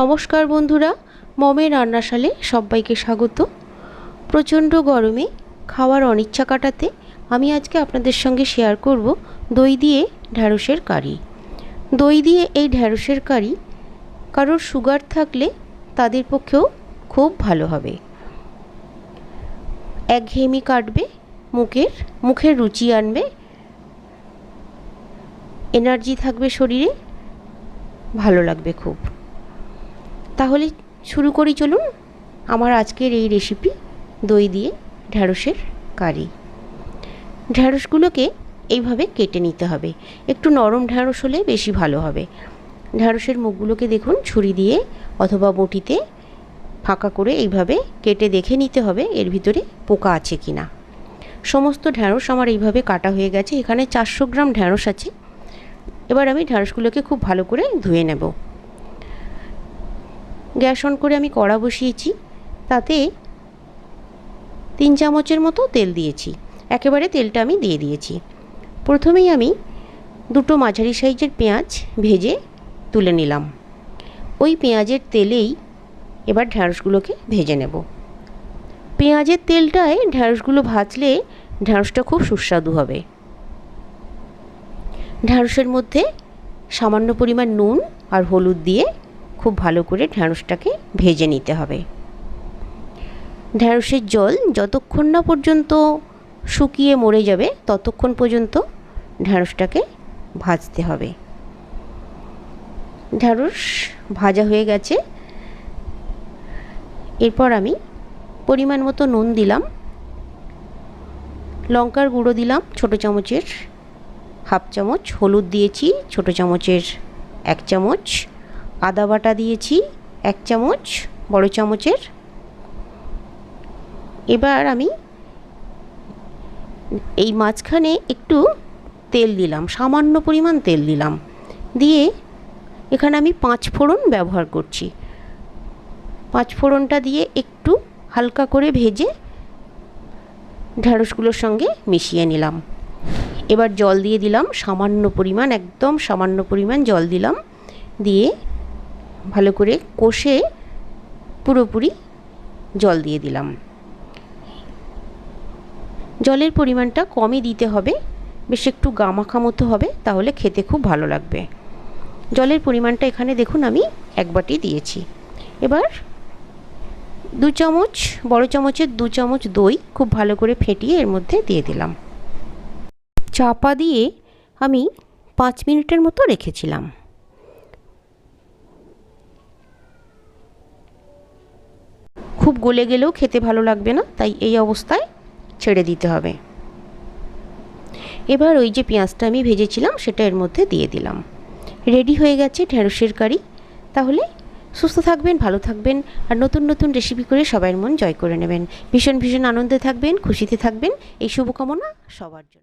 নমস্কার বন্ধুরা, মমের রান্নাশালে সবাইকে স্বাগত। প্রচণ্ড গরমে খাওয়ার অনিচ্ছা কাটাতে আমি আজকে আপনাদের সঙ্গে শেয়ার করব দই দিয়ে ঢ্যাঁড়সের কারি। দই দিয়ে এই ঢ্যাঁড়সের কারি কারোর সুগার থাকলে তাদের পক্ষেও খুব ভালো হবে। একঘেয়েমি কাটবে, মুখের মুখের রুচি আনবে এনার্জি থাকবে শরীরে, ভালো লাগবে খুব। তাহলে শুরু করি চলুন। আমার আজকের এই রেসিপি দই দিয়ে ঢ্যাঁড়সের কারি। ঢ্যাঁড়সগুলোকে এইভাবে কেটে নিতে হবে। একটু নরম ঢ্যাঁড়স হলে বেশি ভালো হবে। ঢ্যাঁড়সের মুখগুলোকে দেখুন, ছুরি দিয়ে অথবা বটিতে ফাঁকা করে এইভাবে কেটে দেখে নিতে হবে, এর ভিতরে পোকা আছে কি না সমস্ত ঢ্যাঁড়স আমার এইভাবে কাটা হয়ে গেছে, এখানে চারশো গ্রাম ঢ্যাঁড়স আছে। এবার আমি ঢ্যাঁড়সগুলোকে খুব ভালো করে ধুয়ে নেব। গ্যাস অন করে আমি কড়া বসিয়েছি, তাতে তিন চামচের মতো তেল দিয়েছি। একেবারে তেলটা আমি দিয়ে দিয়েছি। প্রথমেই আমি দুটো মাঝারি সাইজের পেঁয়াজ ভেজে তুলে নিলাম। ওই পেঁয়াজের তেলেই এবার ঢ্যাঁড়সগুলোকে ভেজে নেব। পেঁয়াজের তেলটায় ঢ্যাঁড়সগুলো ভাজলে ঢ্যাঁড়সটা খুব সুস্বাদু হবে। ঢ্যাঁড়সের মধ্যে সামান্য পরিমাণ নুন আর হলুদ দিয়ে খুব ভালো করে ঢ্যাঁড়সটাকে ভেজে নিতে হবে। ঢ্যাঁড়সের জল যতক্ষণ না পর্যন্ত শুকিয়ে মরে যাবে, ততক্ষণ পর্যন্ত ঢ্যাঁড়সটাকে ভাজতে হবে। ঢ্যাঁড়স ভাজা হয়ে গেছে। এরপর আমি পরিমাণ মতো নুন দিলাম। লঙ্কার গুঁড়ো দিলাম, ছোটো চামচের হাফ চামচ, হলুদ দিয়েছি, ছোটো চামচের এক চামচ আদা বাটা দিয়েছি, এক চামচ, বড় চামচের। এবার আমি এই মাঝখানে একটু তেল দিলাম, সামান্য পরিমাণ তেল দিলাম। দিয়ে এখানে আমি পাঁচ ফোড়ন ব্যবহার করছি। পাঁচ ফোড়নটা দিয়ে একটু হালকা করে ভেজে ঢ্যাঁড়সগুলোর সঙ্গে মিশিয়ে নিলাম। এবার জল দিয়ে দিলাম, সামান্য পরিমাণ, একদম সামান্য পরিমাণ জল দিলাম। দিয়ে ভালো করে কষে পুরোপুরি জল দিয়ে দিলাম। জলের পরিমাণটা কমই দিতে হবে, বেশ একটু গামাখা মতো হবে, তাহলে খেতে খুব ভালো লাগবে। জলের পরিমাণটা এখানে দেখুন আমি এক বাটি দিয়েছি। এবার দু চামচ, বড় চামচের দু চামচ দই খুব ভালো করে ফেটিয়ে এর মধ্যে দিয়ে দিলাম। চাপা দিয়ে আমি পাঁচ মিনিটের মতো রেখেছিলাম। খুব গলে গেলেও খেতে ভালো লাগবে না, তাই এই অবস্থায় ছেড়ে দিতে হবে। এবার ওই যে পেঁয়াজটা আমি ভেজেছিলাম, সেটা এর মধ্যে দিয়ে দিলাম। রেডি হয়ে গেছে ঢেঁড়সের কারি। তাহলে সুস্থ থাকবেন, ভালো থাকবেন, আর নতুন নতুন রেসিপি করে সবার মন জয় করে নেবেন। ভীষণ ভীষণ আনন্দে থাকবেন, খুশিতে থাকবেন। এই শুভকামনা সবার জন্য।